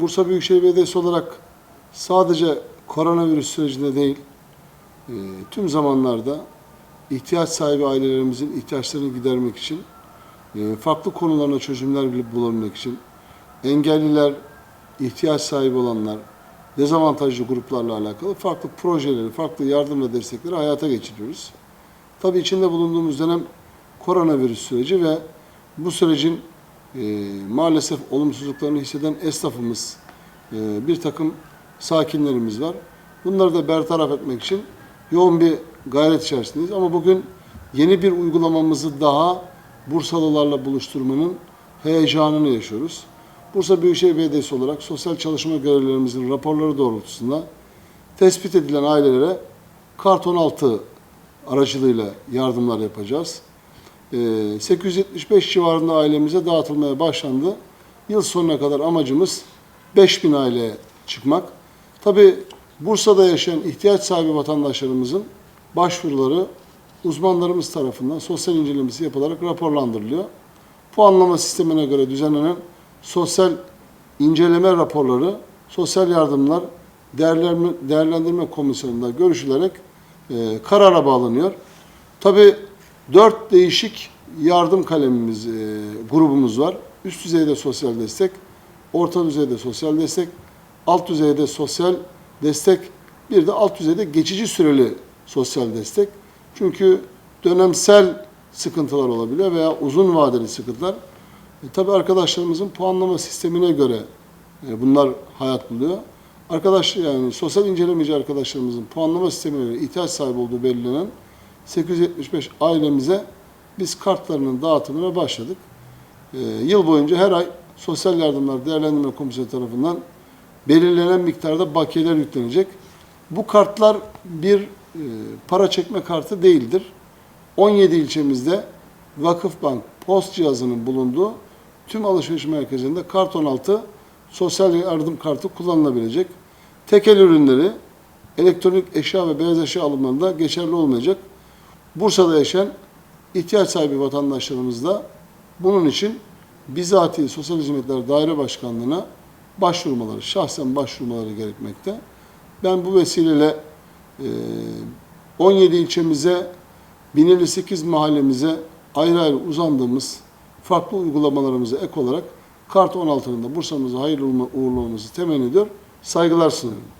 Bursa Büyükşehir Belediyesi olarak sadece koronavirüs sürecinde değil, e, tüm zamanlarda ihtiyaç sahibi ailelerimizin ihtiyaçlarını gidermek için, e, farklı konularına çözümler bulabilmek için, engelliler, ihtiyaç sahibi olanlar, dezavantajlı gruplarla alakalı farklı projeleri, farklı yardım ve destekleri hayata geçiriyoruz. Tabii içinde bulunduğumuz dönem koronavirüs süreci ve bu sürecin e, maalesef olumsuzluklarını hisseden esnafımız, e, bir takım sakinlerimiz var. Bunları da bertaraf etmek için yoğun bir gayret içerisindeyiz. Ama bugün yeni bir uygulamamızı daha Bursalılarla buluşturmanın heyecanını yaşıyoruz. Bursa Büyükşehir Belediyesi olarak sosyal çalışma görevlilerimizin raporları doğrultusunda tespit edilen ailelere karton altı aracılığıyla yardımlar yapacağız. Ee, 875 civarında ailemize dağıtılmaya başlandı. Yıl sonuna kadar amacımız 5000 aileye çıkmak. Tabi Bursa'da yaşayan ihtiyaç sahibi vatandaşlarımızın başvuruları uzmanlarımız tarafından sosyal incelemesi yapılarak raporlandırılıyor. Puanlama sistemine göre düzenlenen sosyal inceleme raporları, sosyal yardımlar değerlendirme, değerlendirme komisyonunda görüşülerek e, karara bağlanıyor. Tabi dört değişik yardım kalemimiz, e, grubumuz var. Üst düzeyde sosyal destek, orta düzeyde sosyal destek, alt düzeyde sosyal destek, bir de alt düzeyde geçici süreli sosyal destek. Çünkü dönemsel sıkıntılar olabiliyor veya uzun vadeli sıkıntılar. E, tabii arkadaşlarımızın puanlama sistemine göre e, bunlar hayat buluyor. Arkadaş yani sosyal incelemeci arkadaşlarımızın puanlama sistemine göre ihtiyaç sahibi olduğu belirlenen 875 ailemize biz kartlarının dağıtımına başladık. E, yıl boyunca her ay Sosyal Yardımlar Değerlendirme Komisyonu tarafından belirlenen miktarda bakiyeler yüklenecek. Bu kartlar bir e, para çekme kartı değildir. 17 ilçemizde Vakıfbank post cihazının bulunduğu tüm alışveriş merkezinde karton altı sosyal yardım kartı kullanılabilecek. Tekel ürünleri, elektronik eşya ve beyaz eşya alımlarında geçerli olmayacak. Bursa'da yaşayan ihtiyaç sahibi vatandaşlarımız da bunun için bizatihi Sosyal Hizmetler Daire Başkanlığı'na başvurmaları, şahsen başvurmaları gerekmekte. Ben bu vesileyle e, 17 ilçemize, 1058 mahallemize ayrı ayrı uzandığımız farklı uygulamalarımıza ek olarak Kart 16'nın da Bursa'mıza hayırlı uğurlu olması temenni ediyor. Saygılar sunuyorum.